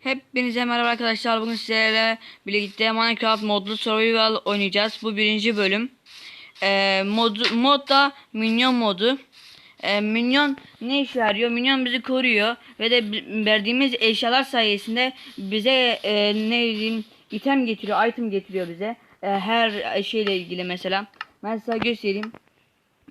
Hepinize merhaba arkadaşlar. Bugün sizlerle birlikte Minecraft modlu survival oynayacağız. Bu birinci bölüm. Ee, mod, mod da minyon modu. Ee, minyon ne işe yarıyor? Minyon bizi koruyor ve de verdiğimiz eşyalar sayesinde bize e, ne diyeyim item getiriyor, item getiriyor bize. Ee, her şeyle ilgili mesela. Ben size göstereyim.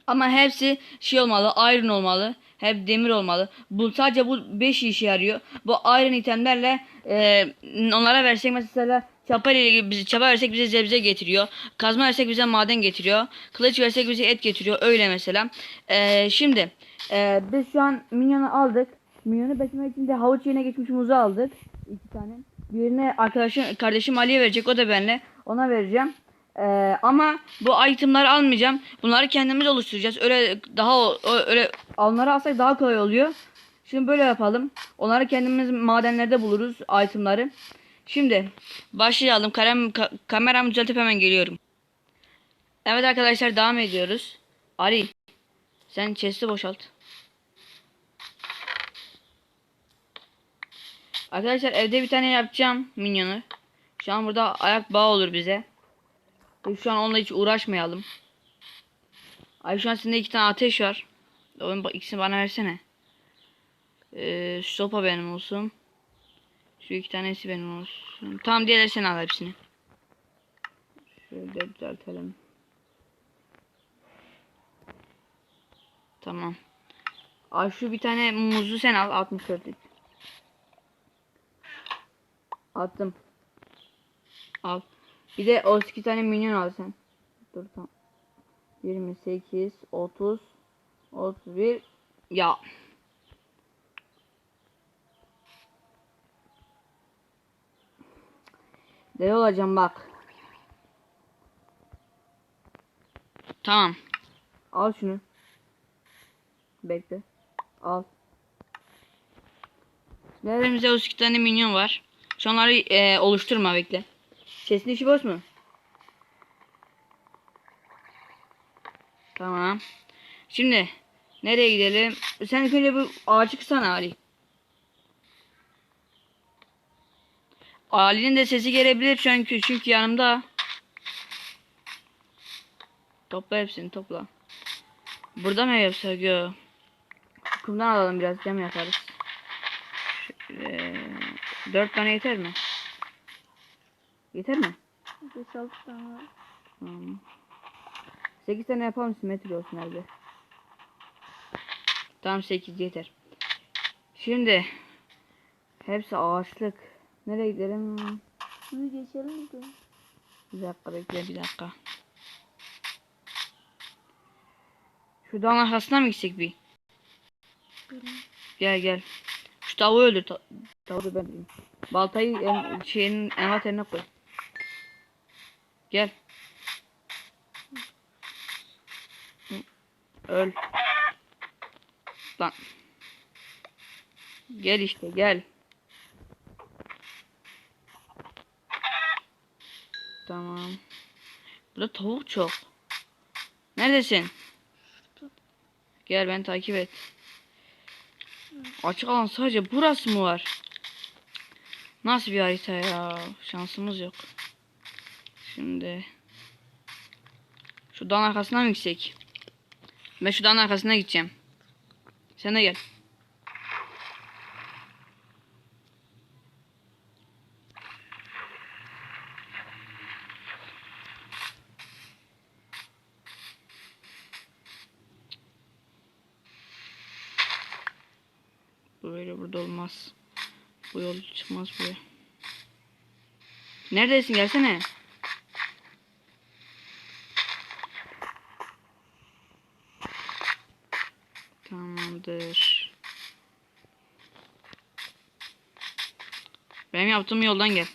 Ama hepsi şey olmalı, iron olmalı. Hep demir olmalı. Bu sadece bu 5 işe yarıyor. Bu iron itemlerle e, onlara versek mesela çapa ile bizi çapa versek bize zebze getiriyor. Kazma versek bize maden getiriyor. Kılıç versek bize et getiriyor. Öyle mesela. E, şimdi e, biz şu an minyonu aldık. Minyonu beslemek için de havuç yerine geçmiş muzu aldık. iki tane. Birine arkadaşım kardeşim Ali'ye verecek. O da benle. Ona vereceğim. Ee, ama bu itemları almayacağım. Bunları kendimiz oluşturacağız. Öyle daha öyle onları alsak daha kolay oluyor. Şimdi böyle yapalım. Onları kendimiz madenlerde buluruz itemları. Şimdi başlayalım. Karem, ka- kameramı düzeltip hemen geliyorum. Evet arkadaşlar devam ediyoruz. Ali sen chest'i boşalt. Arkadaşlar evde bir tane yapacağım minyonu. Şu an burada ayak bağı olur bize. Şu an onunla hiç uğraşmayalım. Ay şu an sende iki tane ateş var. Onun ikisini bana versene. Ee, şu sopa benim olsun. Şu iki tanesi benim olsun. Tamam diğerleri sen al hepsini. Şöyle düzeltelim. Tamam. Ay şu bir tane muzu sen al 64 lik. Attım. Al. Bir de o tane minyon al sen. Dur tamam. 28, 30, 31. Ya. Deli olacağım bak. Tamam. Al şunu. Bekle. Al. Şimdi elimizde 32 tane minyon var. Şu onları e, oluşturma bekle. Sesin işi boş mu? Tamam. Şimdi nereye gidelim? Sen ilk önce bu ağacı kısana Ali. Ali'nin de sesi gelebilir çünkü çünkü yanımda. Topla hepsini topla. Burada mı yapsak yo? Kumdan alalım biraz cam yaparız. Şöyle, dört tane yeter mi? Yeter mi? 5-6 tane. Tamam. 8 tane yapalım simetri olsun evde. Tamam 8 yeter. Şimdi hepsi ağaçlık. Nereye gidelim? Suyu geçelim mi? Bir dakika bekle bir dakika. Şu dağın arkasına mı gitsek bir? Bilmiyorum. Gel gel. Şu tavuğu öldür. Ta tavuğu ben. Baltayı en, şeyin envanterine koy. Gel. Öl. Lan. Gel işte gel. Tamam. Burada tavuk çok. Neredesin? Gel beni takip et. Açık alan sadece burası mı var? Nasıl bir harita ya? Şansımız yok. Şimdi şu dağın arkasına mı gitsek? Ben şu dağın arkasına gideceğim. Sen de gel. Böyle burada olmaz. Bu yol çıkmaz buraya. Neredesin gelsene. Benim yaptığım yoldan gel.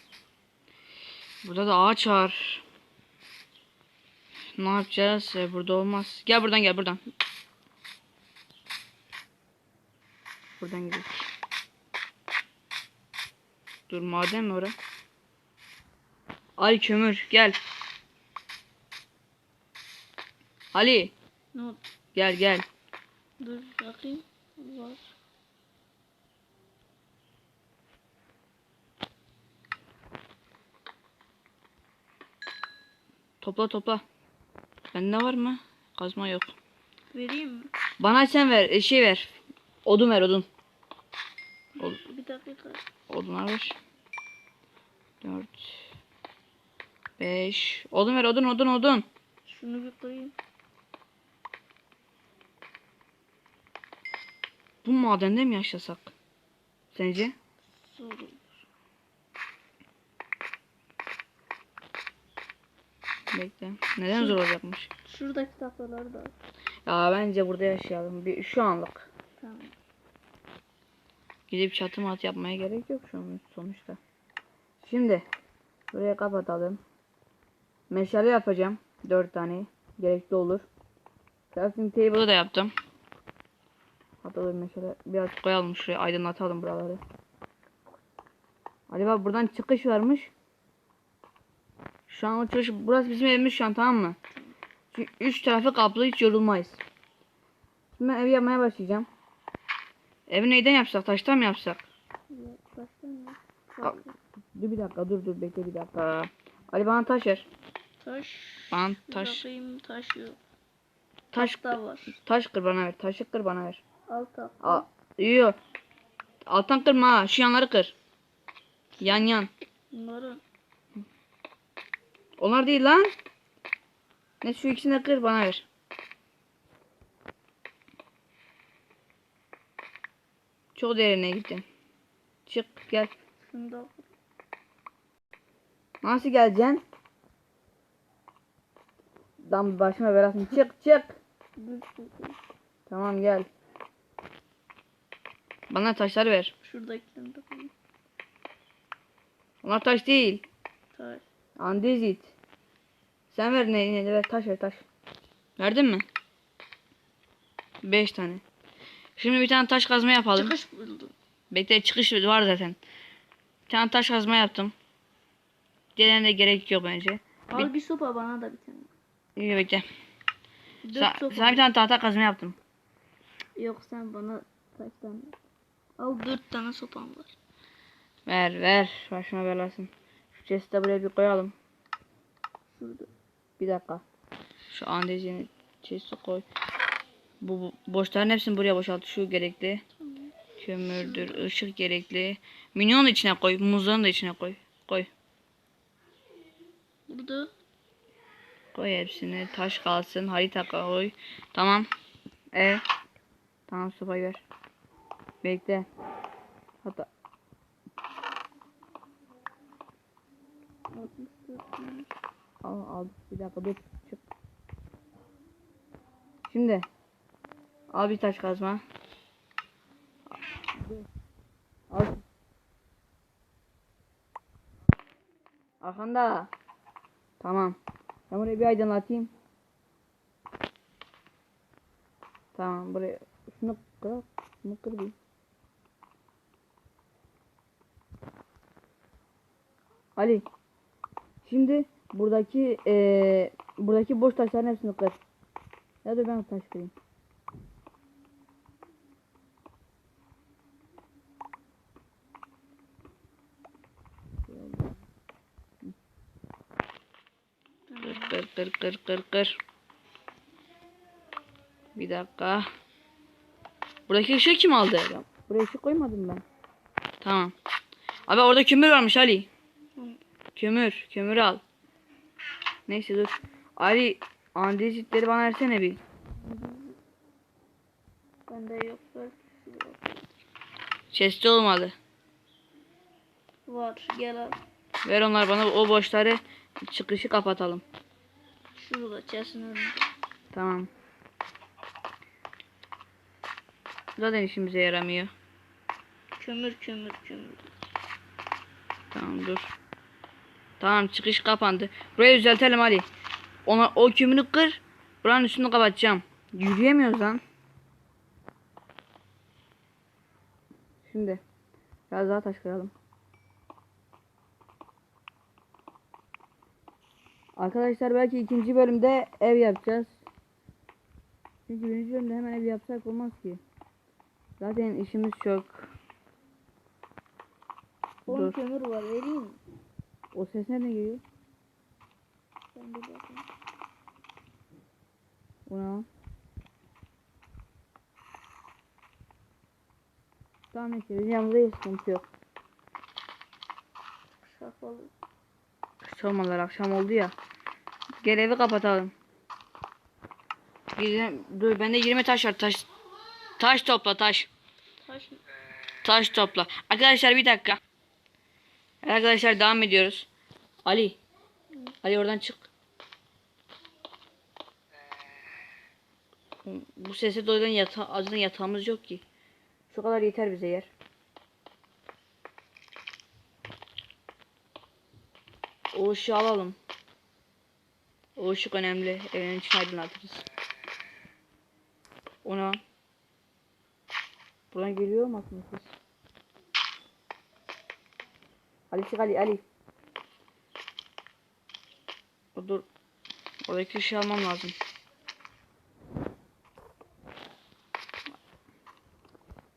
Burada da ağaç var. Ne yapacağız? Ee, Burada olmaz. Gel buradan gel buradan. Buradan gidelim. Dur maden mi ora? Ali kömür gel. Ali Ne oldu? gel gel. Dur bakayım. Var. Topla topla. Bende var mı? Kazma yok. Vereyim mi? Bana sen ver. e, Şey ver. Odun ver odun. Ol, Bir dakika. odunlar ver. 4 5 Odun ver odun odun odun. Şunu bir koyayım. Bu madende mi yaşasak? Sence? Zor Bekle. Neden zor olacakmış? Şuradaki tahtaları da. Ya bence burada yaşayalım. Bir, şu anlık. Tamam. Gidip çatı mat yapmaya gerek yok şu an sonuçta. Şimdi buraya kapatalım. Meşale yapacağım. Dört tane. Gerekli olur. Crafting table'ı da yaptım. Hatta dur meşale biraz koyalım şuraya aydınlatalım buraları. Ali bak buradan çıkış varmış. Şu an çıkış burası bizim evimiz şu an tamam mı? Çünkü üç tarafı kaplı hiç yorulmayız. Şimdi ben ev yapmaya başlayacağım. Evi neyden yapsak? Taştan mı yapsak? Al. Dur bir dakika dur dur bekle bir dakika. Ali bana taş ver. Taş. Bana taş Bakayım taş yok. taş Tahta var. taş kır bana ver. Taşı kır bana ver. Al tahta. Yok. Alttan kırma ha. Şu yanları kır. Yan yan. Bunları. Onlar değil lan. Ne şu ikisini de kır bana ver. Çok derine gittin. Çık gel. Nasıl geleceksin? Lan başıma belasın. Çık çık. Tamam gel. Bana taşları ver. Şuradakilerini de. Onlar taş değil. Taş. Andezit. Sen ver ne, ne ver taş ver taş. Verdin mi? Beş tane. Şimdi bir tane taş kazma yapalım. Çıkış buldum. Bekle çıkış var zaten. Bir tane taş kazma yaptım. Diğerine de gerek yok bence. Al bir sopa bana da bir tane. İyi bekle. Sa- sopa. sana bir tane tahta kazma yaptım. Yok sen bana taştan ver. Al dört tane sopam var. Ver ver. Başıma belasın. Chest'i de buraya bir koyalım. Şurada. Bir dakika. Şu andezini chest'e koy. Bu, bu boşların hepsini buraya boşalt. Şu gerekli. Kömürdür, ışık gerekli. Minyon da içine koy. Muzların da içine koy. Koy. Burada. Koy hepsini. Taş kalsın. Harita koy. Tamam. E. Tamam sopayı ver. Bekle. Hatta altmış dört tane. Al al bir dakika dur çık. Şimdi al bir taş kazma. Al. Arkanda. Tamam. Ben burayı bir aydınlatayım. Tamam buraya şunu kır. Şunu kır bir. Ali. Şimdi buradaki eee buradaki boş taşların hepsini kır. Ya dur ben taş kırayım. Kır kır kır kır kır kır. Bir dakika. Buradaki ışığı kim aldı? Ya, Buraya ışık koymadım ben. Tamam. Abi orada kömür varmış Ali. Kömür. Kömür al. Neyse dur. Ali andezitleri bana versene bir. Bende yok. Ver. Şurada. Chest'te olmadı. Var. Gel al. Ver onlar bana o boşları çıkışı kapatalım. Şurada önünde. Tamam. Zaten işimize yaramıyor. Kömür kömür kömür. Tamam dur. Tamam çıkış kapandı. Burayı düzeltelim Ali. Ona o kömürü kır. Buranın üstünü kapatacağım. Yürüyemiyoruz lan. Şimdi biraz daha taş kıralım. Arkadaşlar belki ikinci bölümde ev yapacağız. Çünkü birinci bölümde hemen ev yapsak olmaz ki. Zaten işimiz çok. 10 Dur. kömür var vereyim mi? O ses nereden geliyor? Ben de bakayım. Bu ne lan? Tamam neyse bizim yanımızda sıkıntı yok. Şapalı. Sormalar akşam oldu ya. Gel kapatalım. Gidelim. Dur bende 20 taş var. Taş taş topla taş. Taş mı? Taş topla. Arkadaşlar bir dakika. Arkadaşlar devam ediyoruz. Ali. Ali oradan çık. Bu sese doyulan yata acıdan yatağımız yok ki. Şu kadar yeter bize yer. O ışığı alalım. O ışık önemli. Evin içini aydınlatırız. Ona. Buradan geliyor mu ses? Ali çık Ali Ali. O dur. Oradaki ışığı almam lazım.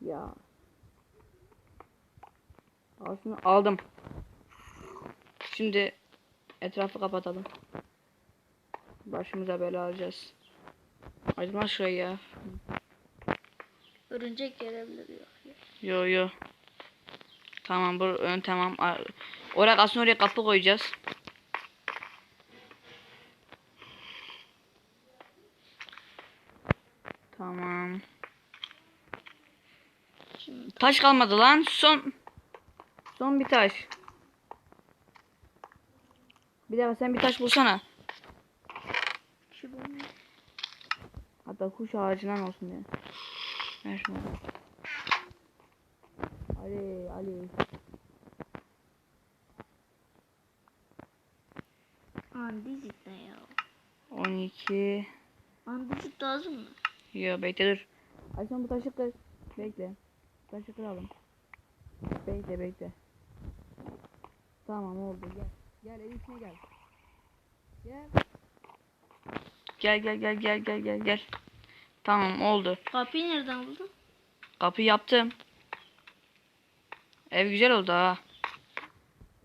Ya. Al şunu aldım. Şimdi etrafı kapatalım. Başımıza bela alacağız. Aydınlat şurayı ya. Örümcek gelebilir yok. ya. Yo yo. Tamam bu ön tamam. Oraya aslında oraya kapı koyacağız. Tamam. Taş kalmadı lan. Son son bir taş. Bir dakika sen bir taş bulsana. Hatta kuş ağacından olsun diye. Ver şunu. Ali Ali. Andizit ne ya? 12 Andizit lazım mı? Yo bekle dur. Ay sen bu taşı kır. Bekle. Taşı kıralım. Bekle bekle. Tamam oldu gel. Gel evin içine gel. Gel. Gel gel gel gel gel gel gel. Tamam oldu. Kapıyı nereden buldun? Kapı yaptım. Ev güzel oldu ha.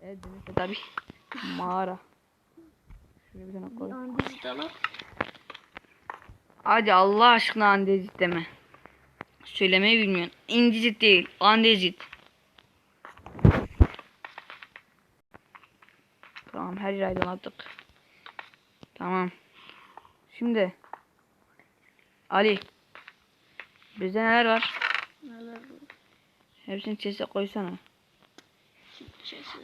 Ev denizde tabi. Mağara. Şuraya bir tane koy. andizit alalım. Hadi Allah aşkına andezit deme. Söylemeyi bilmiyorsun. İngilizce değil. Andezit. Tamam her yeri aydınlattık. Tamam. Şimdi. Ali. Bizde neler var? Hepsini chest'e koysana.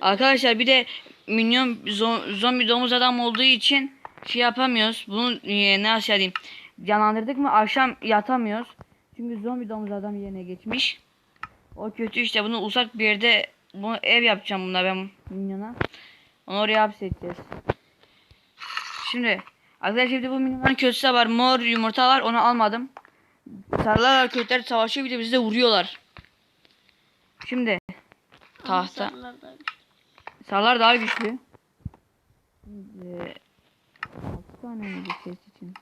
Arkadaşlar bir de minyon zo- zombi domuz adam olduğu için şey yapamıyoruz. Bunu e, nasıl diyeyim? Canlandırdık mı akşam yatamıyoruz. Çünkü zombi domuz adam yerine geçmiş. O kötü işte bunu uzak bir yerde bunu ev yapacağım buna ben minyona. Onu oraya hapsedeceğiz. Şimdi arkadaşlar şimdi bu minyonların kötüsü var. Mor yumurta var onu almadım. Sarılar kötüler savaşıyor bir de bizi de vuruyorlar. Şimdi tahta. sarılar daha güçlü. Şimdi 6 tane mi bir chest için?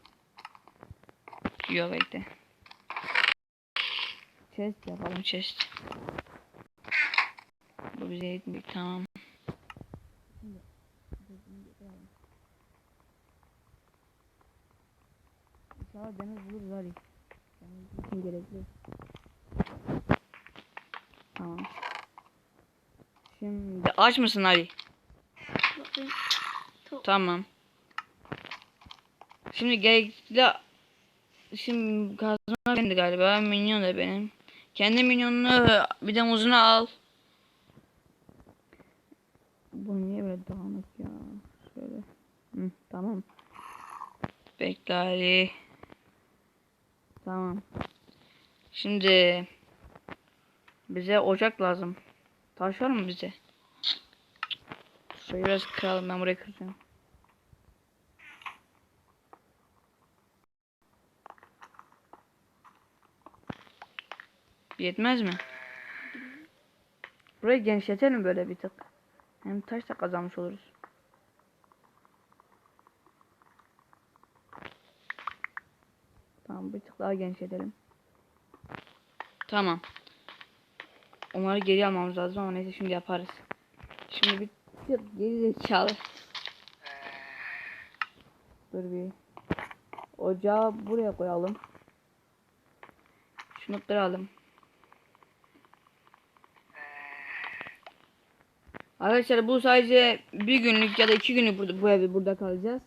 Yok bekle. Chest yapalım chest. Bu bize yetmiyor tamam. İnşallah demir buluruz hadi. Demir için gerekli. Tamam. Aç mısın Ali? Bakayım. Tamam. Şimdi gerekli şimdi kazma benim galiba. Minyon da benim. Kendi minyonunu bir de muzunu al. Bu niye böyle dağınık ya? Şöyle. Hı, tamam. Bekle Ali. Tamam. Şimdi bize ocak lazım. Taş var mı bize? Şurayı biraz kıralım ben burayı kıracağım. Yetmez mi? Burayı genişletelim böyle bir tık. Hem taş da kazanmış oluruz. Tamam bir tık daha genişletelim. Tamam. Onları geri almamız lazım ama neyse şimdi yaparız. Şimdi bir tık geri zekalı. Dur bir. Ocağı buraya koyalım. Şunu kıralım. Arkadaşlar bu sadece bir günlük ya da iki günlük burada bu evi burada kalacağız.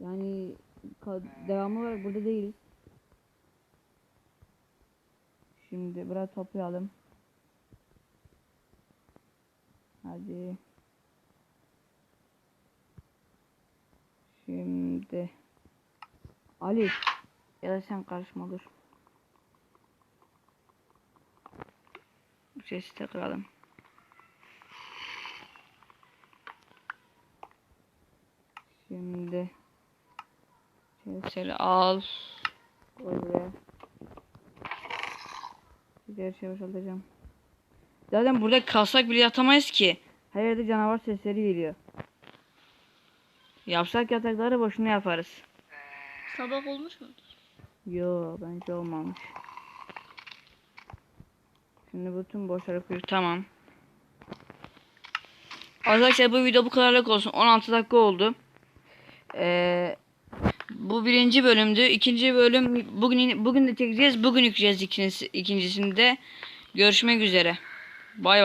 Yani ka- devamı olarak burada değiliz. Şimdi biraz toplayalım. Hadi. Şimdi Ali ya da sen karışma dur. Bu de kıralım. Şimdi şöyle al. Koy buraya. Diğer şey boşaltacağım. Zaten burada kalsak bile yatamayız ki. Her yerde canavar sesleri geliyor. Yapsak yatakları boşuna yaparız. Sabah olmuş mu? Yo bence olmamış. Şimdi bütün boşları koy. Tamam. Arkadaşlar bu video bu kadarlık olsun. 16 dakika oldu. Ee, bu birinci bölümdü. İkinci bölüm bugün bugün de çekeceğiz. Bugün yükleyeceğiz ikincisi, ikincisini de. Görüşmek üzere. Bay bay.